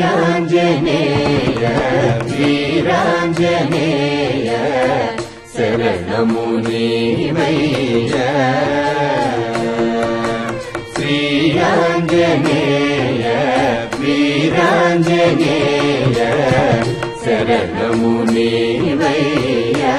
जने प्रीरा जने शरमुनि मया श्रीराजमे प्रीराज मेया शरमुनि मया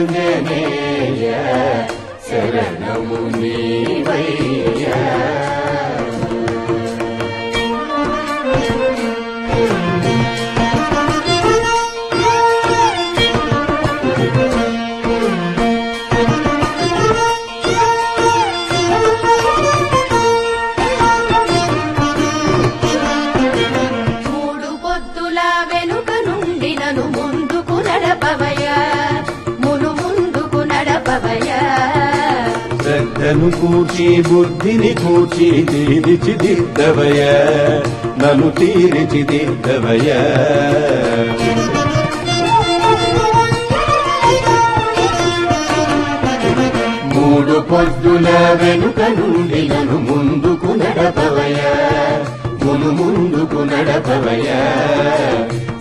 వీరాంజనేయ శరణము నీవయ్య. శ్రద్ధను కూర్చి బుద్ధిని కూర్చి తీర్చిదిద్దవయ నను తీర్చిదిద్దవయ మూడు పొద్దుల వెనుక నుండి నన్ను ముందుకు నడపవయ మును ముందుకు నడపవయ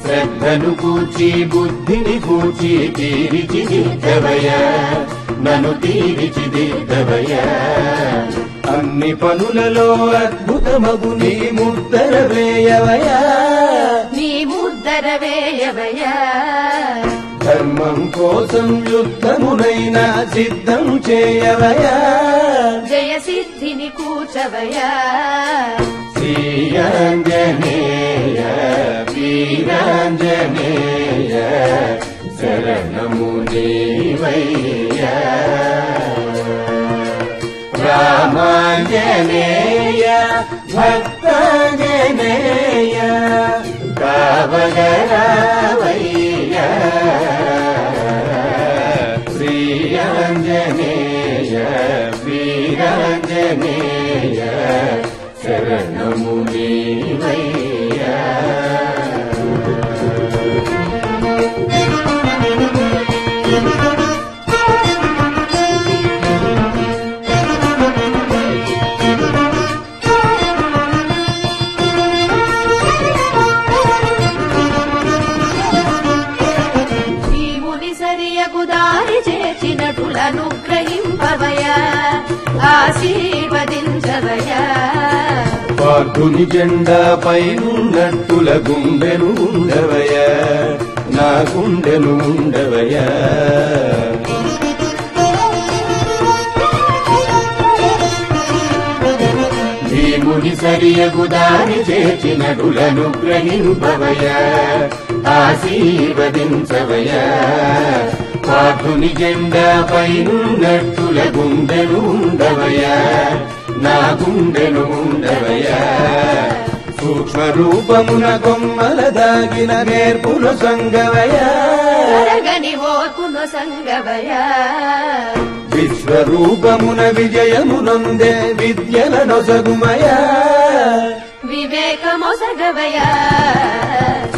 శ్రద్ధను కూర్చి బుద్ధిని కూర్చి తీర్చిదిద్దవయ నన్ను తీర్చిదిద్దవయ అన్ని పనులలో అద్భుతమగు నీ ముద్దర వేయవయా నీ ముద్దర వేయవయ ధర్మం కోసం యుద్ధమునైనా సిద్ధం చేయవయా జయ సిద్ధిని కూచవయ శ్రీయాంజనేయ వీరాంజనేయ या भक्त जनेया पावया श्रीरञ्जनेय वीरञ्जनेय शरणमुनि वै చేసినటులను ఆశీర్వదించవయ పార్థుని జెండా పైనున్నట్టుల గుండెను ఉండవయ నా గుండెను ఉండవయ భీముని సరియగు దారి చేసినడులను గ్రహింపవయ ఆశీర్వదించవయ పార్థుని జెండా పైనున్నట్టుల గుండెను ఉండవయ నా గుండెను ఉండవయ సూక్ష్మ రూపమున కొమ్మల దాగిన సంగవయ ఓర్పును సంగవయ విశ్వరూపమున విజయమునొందే విద్యల నొసగుమయ వివేకమొసగవయ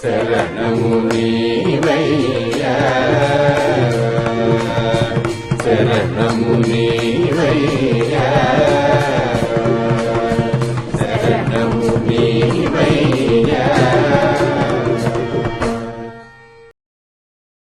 శరణము నీవయ్యా శరణము నీ